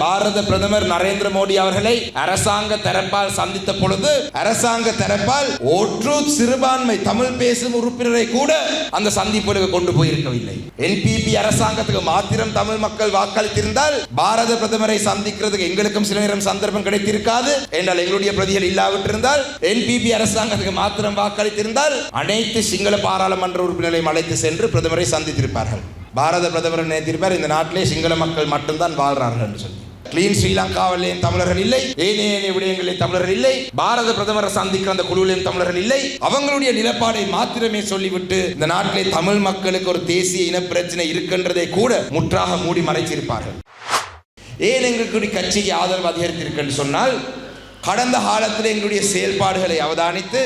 பாரத பிரதமர் நரேந்திர மோடி அவர்களை அரசாங்க தரப்பால் சந்தித்த பொழுது அரசாங்க தரப்பால் ஒற்று சிறுபான்மை தமிழ் பேசும் உறுப்பினரை கூட அந்த சந்திப்புக்கு கொண்டு போயிருக்கவில்லை. என்பிபி அரசாங்கத்துக்கு மாத்திரம் தமிழ் மக்கள் வாக்களித்திருந்தால் பாரத பிரதமரை சந்திக்கிறதுக்கு எங்களுக்கும் சில நேரம் சந்தர்ப்பம் கிடைத்திருக்காது என்றால் எங்களுடைய பிரதிகள் இல்லாவிட்டிருந்தால் என்பிபி அரசாங்கத்துக்கு மாத்திரம் வாக்களித்திருந்தால் அனைத்து சிங்கள பாராளுமன்ற உறுப்பினர்களையும் அழைத்து சென்று பிரதமரை சந்தித்திருப்பார்கள். பாரத பிரதமர் நினைத்திருப்பார்? இந்த நாட்டிலே சிங்கள மக்கள் மட்டும்தான் வாழ்றார்கள் என்று சொல்லி. கிளீன் ஸ்ரீலங்காவிலேயும் தமிழர்கள் இல்லை ஏனைய விடயங்களில் தமிழர்கள் இல்லை பாரத பிரதமரை சந்திக்கிற அந்த குழுவிலும் தமிழர்கள் இல்லை அவங்களுடைய நிலப்பாடை மாத்திரமே சொல்லிவிட்டு இந்த நாட்டிலே தமிழ் மக்களுக்கு ஒரு தேசிய இன பிரச்சனை இருக்கின்றதை கூட முற்றாக மூடி மறைச்சிருப்பார்கள். ஏன் எங்களுடைய கட்சிக்கு ஆதரவு அதிகரித்திருக்குன்னு சொன்னால் கடந்த காலத்தில் எங்களுடைய செயல்பாடுகளை அவதானித்து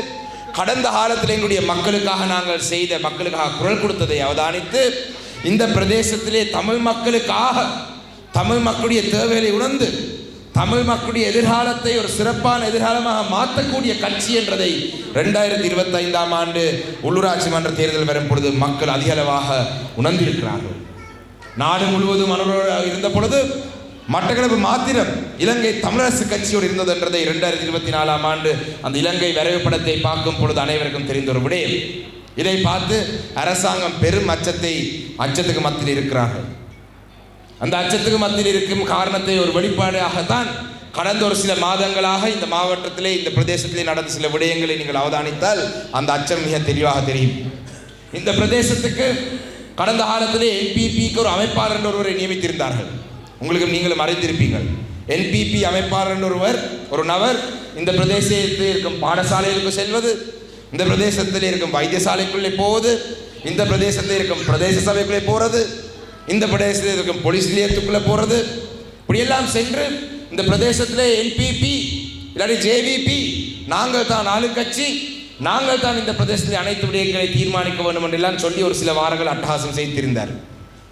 கடந்த காலத்தில் எங்களுடைய மக்களுக்காக நாங்கள் செய்த மக்களுக்காக குரல் கொடுத்ததை அவதானித்து இந்த பிரதேசத்திலே தமிழ் மக்களுக்காக தமிழ் மக்களுடைய தேவைகளை உணர்ந்து தமிழ் மக்களுடைய எதிர்காலத்தை ஒரு சிறப்பான எதிர்காலமாக மாற்றக்கூடிய கட்சி என்றதை ரெண்டாயிரத்தி இருபத்தி ஐந்தாம் ஆண்டு உள்ளூராட்சி மன்ற தேர்தல் வரும் பொழுது மக்கள் அதிகளவாக உணர்ந்திருக்கிறார்கள். நாடு முழுவதும் அனுபவம் இருந்த பொழுது மட்டக்களப்பு மாத்திரம் இலங்கை தமிழரசு கட்சியோடு இருந்தது என்றதை இரண்டாயிரத்தி இருபத்தி நாலாம் ஆண்டு அந்த இலங்கை வரைவு படத்தை பார்க்கும் பொழுது அனைவருக்கும் தெரிந்த ஒரு விடயம். இதை பார்த்து அரசாங்கம் பெரும் அச்சத்தை அச்சத்துக்கு மத்தியில் இருக்கிறார்கள். அந்த அச்சத்துக்கு மத்தியில் இருக்கும் காரணத்தை ஒரு வெளிப்பாடாகத்தான் கடந்த ஒரு சில மாதங்களாக இந்த மாவட்டத்திலே இந்த பிரதேசத்திலே நடந்த சில விடயங்களை நீங்கள் அவதானித்தால் அந்த அச்சம் மிக தெளிவாக தெரியும். இந்த பிரதேசத்துக்கு கடந்த காலத்திலே என்பிபிக்கு ஒரு அமைப்பாளர் என்ற ஒருவரை நியமித்திருந்தார்கள். உங்களுக்கு நீங்களும் அறிந்திருப்பீர்கள். என்பிபி அமைப்பாளர் என்ற ஒருவர் ஒரு நபர் இந்த பிரதேசத்தில் இருக்கும் பாடசாலைகளுக்கு செல்வது இந்த பிரதேசத்தில் இருக்கும் வைத்தியசாலைக்குள்ளே போவது இந்த பிரதேசத்தில் இருக்கும் பிரதேச சபைக்குள்ளே போகிறது இந்த பிரதேசத்தில் இருக்கும் போலீஸ் நிலையத்துக்குள்ளே போகிறது இப்படியெல்லாம் சென்று இந்த பிரதேசத்தில் என்பிபி இல்லாட்டி ஜேவிபி நாங்கள் தான் நாலு கட்சி நாங்கள் தான் இந்த பிரதேசத்தில் அனைத்து விடயங்களை தீர்மானிக்க வேண்டும் என்றெல்லாம் சொல்லி ஒரு சில வாரங்கள் அட்டகாசம் செய்திருந்தார்.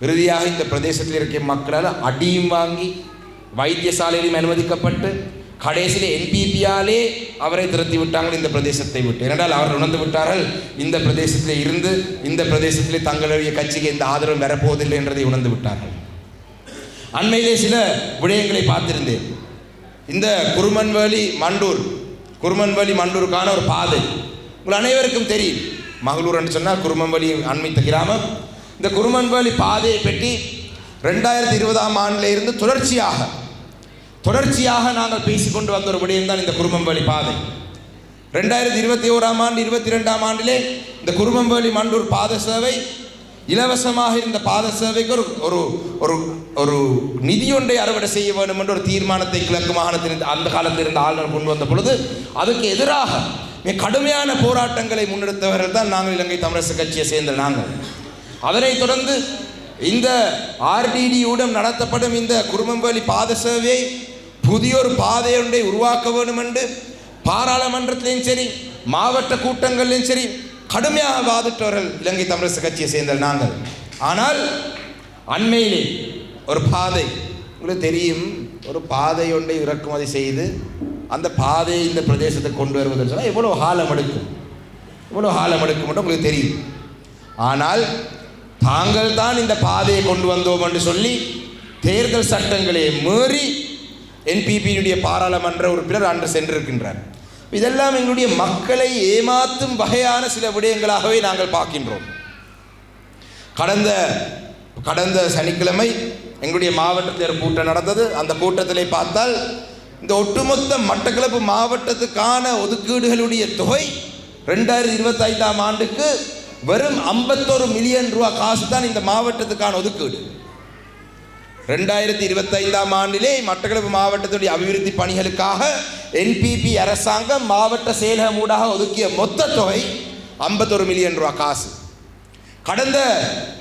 இறுதியாக இந்த பிரதேசத்தில் இருக்கிற மக்களால் அடியும் வாங்கி வைத்தியசாலையிலும் அனுமதிக்கப்பட்டு கடைசியில் என்பிபியாலே அவரை துரத்தி விட்டாங்கள் இந்த பிரதேசத்தை விட்டு. ஏனென்றால் அவர் உணர்ந்து விட்டார்கள் இந்த பிரதேசத்தில் இருந்து இந்த பிரதேசத்திலே தங்களுடைய கட்சிக்கு எந்த ஆதரவும் வரப்போவதில்லை என்றதை உணர்ந்து விட்டார்கள். அண்மையிலே சில விடயங்களை பார்த்திருந்தேன். இந்த குருமன்வேலி மண்டூர் குருமன்வேலி மண்டூருக்கான ஒரு பாதை. உங்கள் அனைவருக்கும் தெரியும். மகளூர் என்று சொன்னால் குருமன்வழி அண்மித்த கிராமம். இந்த குருமன்வேலி பாதையை பற்றி ரெண்டாயிரத்தி இருபதாம் ஆண்டில் இருந்து தொடர்ச்சியாக தொடர்ச்சியாக நாங்கள் பேசிக்கொண்டு வந்த ஒரு விடயம் தான் இந்த வழி பாதை. ரெண்டாயிரத்தி இருபத்தி ஓராம் ஆண்டு இருபத்தி ரெண்டாம் ஆண்டிலே இந்த குருமம்பள்ளி மண்டூர் பாத சேவை இலவசமாக இருந்த பாத சேவைக்கு ஒரு ஒரு ஒரு ஒரு நிதியொன்றை அறுவடை செய்ய வேண்டும் என்ற ஒரு தீர்மானத்தை கிழக்கு மாகாணத்தில் அந்த காலத்தில் இருந்த ஆளுநர் கொண்டு வந்த பொழுது அதுக்கு எதிராக மிக கடுமையான போராட்டங்களை முன்னெடுத்தவர்கள் தான் நாங்கள் இலங்கை தமிழரசு கட்சியை சேர்ந்த நாங்கள். அதனைத் தொடர்ந்து இந்த ஆர்டிடியுடன் நடத்தப்படும் இந்த குருமம்பலி பாத சேவையை புதிய ஒரு பாதையொன்றை உருவாக்க வேண்டும் என்று பாராளுமன்றத்திலையும் சரி மாவட்ட கூட்டங்களிலும் சரி கடுமையாக வாதிட்டவர்கள் இலங்கை தமிழரசு கட்சியை சேர்ந்த நாங்கள். ஆனால் அண்மையிலே ஒரு பாதை உங்களுக்கு தெரியும் ஒரு பாதை ஒன்றை இறக்குமதி செய்து அந்த பாதையை இந்த பிரதேசத்துக்கு கொண்டு வருவதுன்னு சொன்னால் எவ்வளோ ஹாலம் எடுக்கும்? எவ்வளோ ஹாலம் எடுக்கும் மட்டும் உங்களுக்கு தெரியும். ஆனால் தாங்கள் தான் இந்த பாதையை கொண்டு வந்தோம் என்று சொல்லி தேர்தல் சட்டங்களை மீறி என்பிபியினுடைய பாராளுமன்ற உறுப்பினர் அன்று சென்றிருக்கின்றார். இதெல்லாம் எங்களுடைய மக்களை ஏமாற்றும் வகையான சில விடயங்களாகவே நாங்கள் பார்க்கின்றோம். கடந்த கடந்த சனிக்கிழமை எங்களுடைய மாவட்டத்தில் கூட்டம் நடந்தது. அந்த கூட்டத்தில் பார்த்தால் இந்த ஒட்டுமொத்த மட்டக்களப்பு மாவட்டத்துக்கான ஒதுக்கீடுகளுடைய தொகை ரெண்டாயிரத்தி இருபத்தைந்தாம் ஆண்டுக்கு வெறும் ஐம்பத்தொரு மில்லியன் ரூபா காசு தான் இந்த மாவட்டத்துக்கான ஒதுக்கீடு. ரெண்டாயிரத்தி இருபத்தைந்தாம் ஆண்டிலே மட்டக்களப்பு மாவட்டத்துடைய அபிவிருத்தி பணிகளுக்காக என்பிபி அரசாங்கம் மாவட்ட செயலகம் ஊடாக ஒதுக்கிய மொத்த தொகை ஐம்பத்தொரு மில்லியன் ரூபா காசு. கடந்த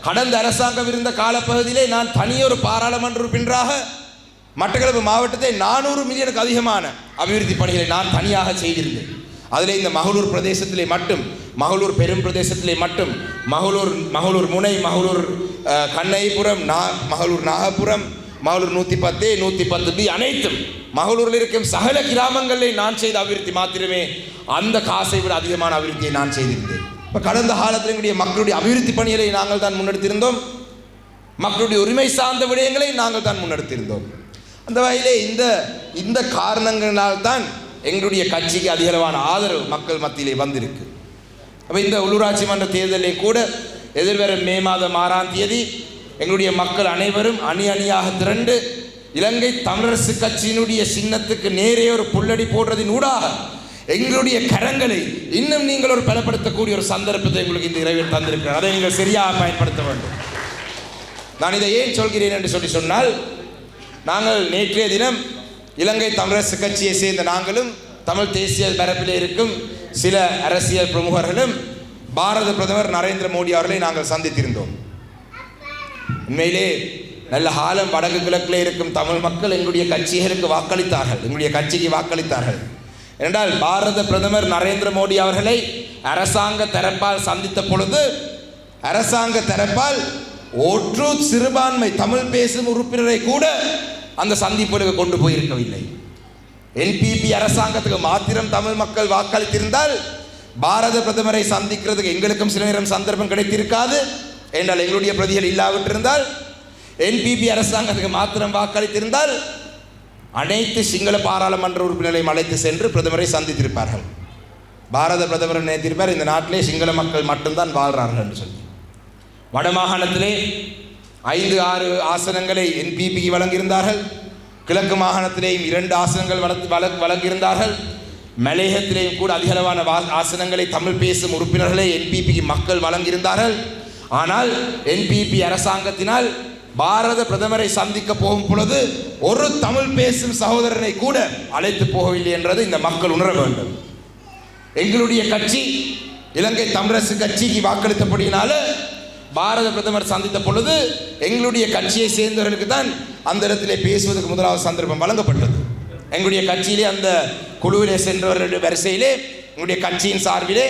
கடந்த அரசாங்கம் இருந்த காலப்பகுதியிலே நான் தனியொரு பாராளுமன்ற உறுப்பினராக மட்டக்களப்பு மாவட்டத்தை நானூறு மில்லியனுக்கு அதிகமான அபிவிருத்தி பணிகளை நான் தனியாக செய்திருந்தேன். அதில் இந்த மகளூர் பிரதேசத்திலே மட்டும் மகளூர் பெரும் பிரதேசத்திலே மட்டும் மகளூர் மகளூர் முனை மகளூர் கண்ணைபுரம் நா மகளூர் நாகபுரம் மகளூர் நூற்றி பத்து நூற்றி பத்து பி அனைத்தும் மகளூரில் இருக்கும் சகல கிராமங்களில் நான் செய்த அபிவிருத்தி மாத்திரமே அந்த காசை விட அதிகமான அபிவிருத்தியை நான் செய்திருந்தேன். இப்போ கடந்த காலத்தில் எங்களுடைய மக்களுடைய அபிவிருத்தி பணிகளை நாங்கள் தான் முன்னெடுத்திருந்தோம். மக்களுடைய உரிமை சார்ந்த விடயங்களை நாங்கள் தான் முன்னெடுத்திருந்தோம். அந்த வகையிலே இந்த இந்த காரணங்களால் தான் எங்களுடைய கட்சிக்கு அதிகளவான ஆதரவு மக்கள் மத்தியிலே வந்திருக்கு. அப்போ இந்த உள்ளூராட்சி மன்ற தேர்தலில் கூட எதிர்வரும் மே மாதம் ஆறாம் தேதி எங்களுடைய மக்கள் அனைவரும் அணி அணியாக திரண்டு இலங்கை தமிழரசு கட்சியினுடைய சின்னத்துக்கு நேரே ஒரு புல்லடி போடுறதின் ஊடாக எங்களுடைய கரங்களை இன்னும் நீங்கள் ஒரு பலப்படுத்தக்கூடிய ஒரு சந்தர்ப்பத்தை உங்களுக்கு இந்த இரவில் தந்திருக்கிறார். அதை நீங்கள் சரியாக பயன்படுத்த வேண்டும். நான் இதை ஏன் சொல்கிறேன் என்று சொல்லி சொன்னால் நாங்கள் நேற்றைய தினம் இலங்கை தமிழரசு கட்சியை சேர்ந்த நாங்களும் தமிழ் தேசிய பரப்பில் இருக்கும் சில அரசியல் பிரமுகர்களும் பாரத பிரதமர் நரேந்திர மோடி அவர்களை நாங்கள் சந்தித்திருந்தோம். உண்மையிலே நல்ல காலம் வடக்கு கிழக்கில் இருக்கும் தமிழ் மக்கள் எங்களுடைய கட்சிகளுக்கு வாக்களித்தார்கள். எங்களுடைய கட்சிக்கு வாக்களித்தார்கள். என்றால் பாரத பிரதமர் நரேந்திர மோடி அவர்களை அரசாங்க தரப்பால் சந்தித்த பொழுது அரசாங்க தரப்பால் ஒற்று சிறுபான்மை தமிழ் பேசும் உறுப்பினரை கூட அந்த சந்திப்புக்கு கொண்டு போயிருக்கவில்லை. என்பிபி அரசாங்கத்துக்கு மாத்திரம் தமிழ் மக்கள் வாக்களித்திருந்தால் பாரத பிரதமரை சந்திக்கிறதுக்கு எங்களுக்கும் சில நேரம் சந்தர்ப்பம் கிடைத்திருக்காது. என்றால் எங்களுடைய பிரதிகள் இல்லாவிட்டிருந்தால் என்பிபி அரசாங்கத்துக்கு மாத்திரம் வாக்களித்திருந்தால் அனைத்து சிங்கள பாராளுமன்ற உறுப்பினர்களையும் அழைத்து சென்று பிரதமரை சந்தித்திருப்பார்கள். பாரத பிரதமர் நினைத்திருப்பார்? இந்த நாட்டிலே சிங்கள மக்கள் மட்டும்தான் வாழ்கிறார்கள் என்று சொல்லி. வடமாகாணத்திலே ஐந்து ஆறு ஆசனங்களை என்பிபிக்கு வழங்கியிருந்தார்கள். கிழக்கு மாகாணத்திலேயும் இரண்டு ஆசனங்கள் வளர்த்து வழங்கியிருந்தார்கள் மலையகத்திலேயும் கூட அதிகளவான வா ஆசனங்களை தமிழ் பேசும் உறுப்பினர்களை என்பிபிக்கு மக்கள் வழங்கியிருந்தார்கள். ஆனால் என்பிபி அரசாங்கத்தினால் பாரத பிரதமரை சந்திக்க போகும் பொழுது ஒரு தமிழ் பேசும் சகோதரனை கூட அழைத்து போகவில்லை என்றது இந்த மக்கள் உணர வேண்டும். எங்களுடைய கட்சி இலங்கை தமிழரசு கட்சிக்கு வாக்களித்தபடியினால பாரத பிரதமர் சந்தித்த பொழுது எங்களுடைய கட்சியை சேர்ந்தவர்களுக்கு தான் அந்த இடத்திலே பேசுவதற்கு முதலாவது சந்தர்ப்பம் வழங்கப்பட்டது. எங்களுடைய கட்சியிலே அந்த குழுவிலே சென்றவர்களுடைய வரிசையிலே எங்களுடைய கட்சியின் சார்பிலே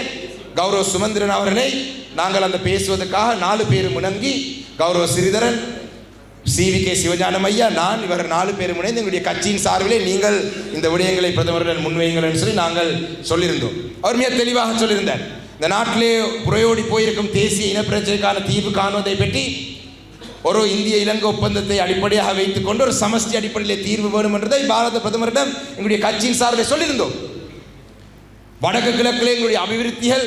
கௌரவ சுமந்திரன் அவர்களை நாங்கள் அந்த பேசுவதற்காக நாலு பேர் முணங்கி கௌரவ ஸ்ரீதரன் சிவி கே சிவஞானம் ஐயா நான் இவர் நாலு பேர் முனைந்து எங்களுடைய கட்சியின் சார்பிலே நீங்கள் இந்த விடயங்களை பிரதமருடன் முன்வையுங்கள் என்று சொல்லி நாங்கள் சொல்லியிருந்தோம். அவர் மிக தெளிவாக சொல்லியிருந்தார். இந்த நாட்டிலே புறையோடி போயிருக்கும் தேசிய இனப்பிரச்சனைக்கான தீர்வு காணுவதை பற்றி ஒரு இந்திய இலங்கை ஒப்பந்தத்தை அடிப்படையாக வைத்துக்கொண்டு ஒரு சமஷ்டி அடிப்படையில் தீர்வு வேணும் என்றதை பாரத பிரதமரிடம் எங்களுடைய கட்சியின் சார்பில் சொல்லியிருந்தோம். வடக்கு கிழக்கில் எங்களுடைய அபிவிருத்திகள்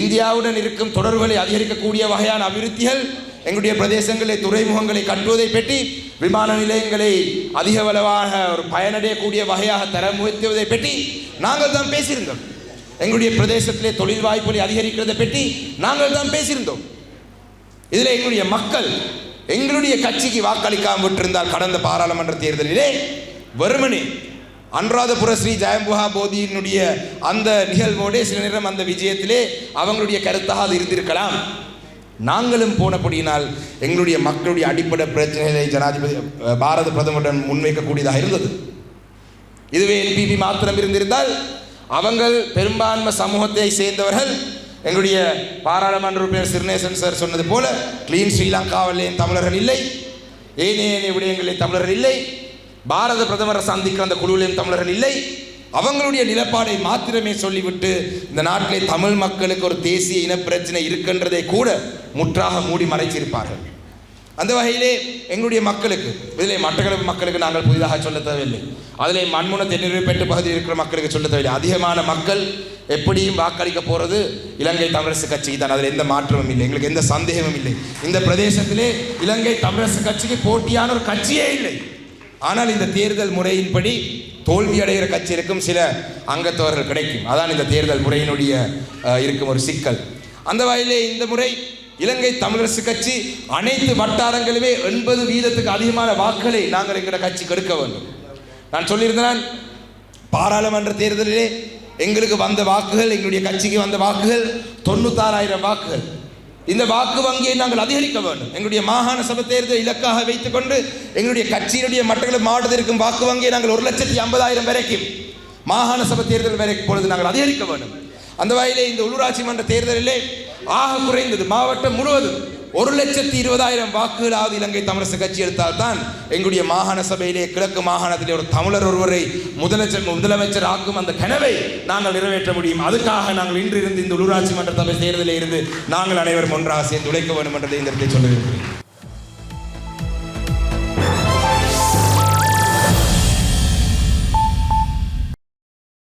இந்தியாவுடன் இருக்கும் தொடர்புகளை அதிகரிக்கக்கூடிய வகையான அபிவிருத்திகள் எங்களுடைய பிரதேசங்களில் துறைமுகங்களை கட்டுவதை பற்றி விமான நிலையங்களை அதிக அளவாக ஒரு பயனடையக்கூடிய வகையாக தர முயற்சிவதை பற்றி நாங்கள் தான் பேசியிருந்தோம். எங்களுடைய பிரதேசத்திலே தொழில் வாய்ப்புகளை அதிகரிக்கிறதை பற்றி நாங்கள் தான் பேசியிருந்தோம். இதில் எங்களுடைய மக்கள் எங்களுடைய கட்சிக்கு வாக்களிக்காமல் விட்டிருந்தால் கடந்த பாராளுமன்ற தேர்தலிலே வெறுமனே அனுராதபுர ஸ்ரீ ஜெயம்புகா போதியினுடைய அந்த நிகழ்வோடே சில நேரம் அந்த விஜயத்திலே அவங்களுடைய கருத்தாக அது இருந்திருக்கலாம். நாங்களும் போனபடியினால் எங்களுடைய மக்களுடைய அடிப்படை பிரச்சனைகளை ஜனாதிபதி பாரத பிரதமருடன் முன்வைக்கக்கூடியதாக இருந்தது. இதுவே என்பிபி மாத்திரம் இருந்திருந்தால் அவங்கள் பெரும்பான்மை சமூகத்தை சேர்ந்தவர்கள் எங்களுடைய பாராளுமன்ற உறுப்பினர் சிறுநேசன் சார் சொன்னது போல கிளீன் ஸ்ரீலங்காவிலே தமிழர்கள் இல்லை ஏனைய ஏனைய விடயங்களில் தமிழர்கள் இல்லை பாரத பிரதமரை சந்திக்கிற அந்த குழுவிலும் தமிழர்கள் இல்லை. அவங்களுடைய நிலப்பாடை மாத்திரமே சொல்லிவிட்டு இந்த நாட்டிலே தமிழ் மக்களுக்கு ஒரு தேசிய இனப்பிரச்சனை இருக்கின்றதை கூட முற்றாக மூடி மறைச்சிருப்பார்கள். அந்த வகையிலே எங்களுடைய மக்களுக்கு இதிலே மட்டக்களப்பு மக்களுக்கு நாங்கள் புதிதாக சொல்ல தேவையில்லை. அதிலே மண்முன தென்னிருப்பெட்டு பகுதியில் இருக்கிற மக்களுக்கு சொல்ல தேவையில்லை. அதிகமான மக்கள் எப்படியும் வாக்களிக்க போகிறது இலங்கை தமிழரசு கட்சிக்கு தான். அதில் எந்த மாற்றமும் இல்லை. எங்களுக்கு எந்த சந்தேகமும் இல்லை. இந்த பிரதேசத்திலே இலங்கை தமிழரசு கட்சிக்கு போட்டியான ஒரு கட்சியே இல்லை. ஆனால் இந்த தேர்தல் முறையின்படி தோல்வி அடைகிற கட்சிகளுக்கும் சில அங்கத்தவர்கள் கிடைக்கும். அதான் இந்த தேர்தல் முறையினுடைய இருக்கும் ஒரு சிக்கல். அந்த வகையிலே இந்த முறை இலங்கை தமிழரசு கட்சி அனைத்து வட்டாரங்களுமே எண்பது வீதத்துக்கு அதிகமான வாக்குகளை நாங்கள் எங்களோட கட்சி எடுக்க வேண்டும். நான் சொல்லியிருந்தேன் பாராளுமன்ற தேர்தலிலே எங்களுக்கு வந்த வாக்குகள் எங்களுடைய கட்சிக்கு வந்த வாக்குகள் தொண்ணூத்தாறாயிரம் வாக்குகள். இந்த வாக்கு வங்கியை நாங்கள் அதிகரிக்க வேண்டும். எங்களுடைய மாகாண சபை தேர்தல் இலக்காக வைத்துக்கொண்டு எங்களுடைய கட்சியினுடைய மட்டக்களப்பு மாவட்டத்தில் இருக்கும் வாக்கு வங்கியை நாங்கள் ஒரு லட்சத்தி ஐம்பதாயிரம் வரைக்கும் மாகாண சபை தேர்தல் வரை பொழுது நாங்கள் அதிகரிக்க வேண்டும். அந்த வகையிலே இந்த உள்ளூராட்சி மன்ற தேர்தலிலே ஆக குறைந்தது மாவட்டம் முழுவதும் ஒரு லட்சத்தி இருபதாயிரம் வாக்குகளாவது இலங்கை தமிழரசு கட்சி எடுத்தால் தான் எங்களுடைய மாகாண சபையிலே கிழக்கு மாகாணத்திலே ஒரு தமிழர் ஒருவரை முதலமைச்சர் முதலமைச்சர் ஆக்கும் அந்த கனவை நாங்கள் நிறைவேற்ற முடியும். அதுக்காக நாங்கள் இன்று இருந்து இந்த உள்ளூராட்சி மன்ற சபை தேர்தலில் இருந்து நாங்கள் அனைவரும் ஒன்றாக சேர்ந்து உழைக்க வேண்டும் என்றதை இந்த இடத்தை சொல்ல விரும்புகிறேன்